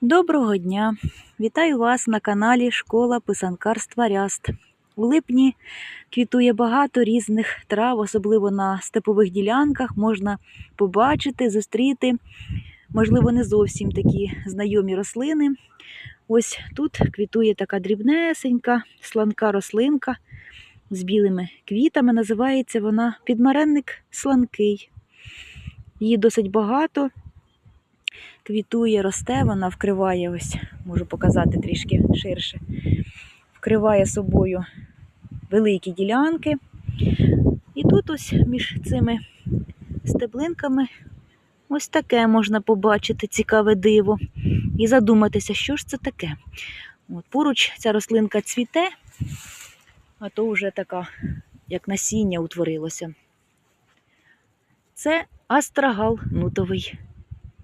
Доброго дня! Вітаю вас на каналі Школа писанкарства Ряст. У липні квітує багато різних трав, особливо на степових ділянках можна побачити, зустріти, можливо, не зовсім такі знайомі рослини. Ось тут квітує така дрібнесенька, сланка рослинка з білими квітами. Називається вона підмаренник сланкий. Її досить багато квітує, росте, вона вкриває ось, можу показати трішки ширше, вкриває собою великі ділянки. І тут ось між цими стеблинками ось таке можна побачити цікаве диво. І задуматися, що ж це таке. От, Поруч ця рослинка цвіте, а то вже така, як насіння утворилося. Це астрагал нутовий.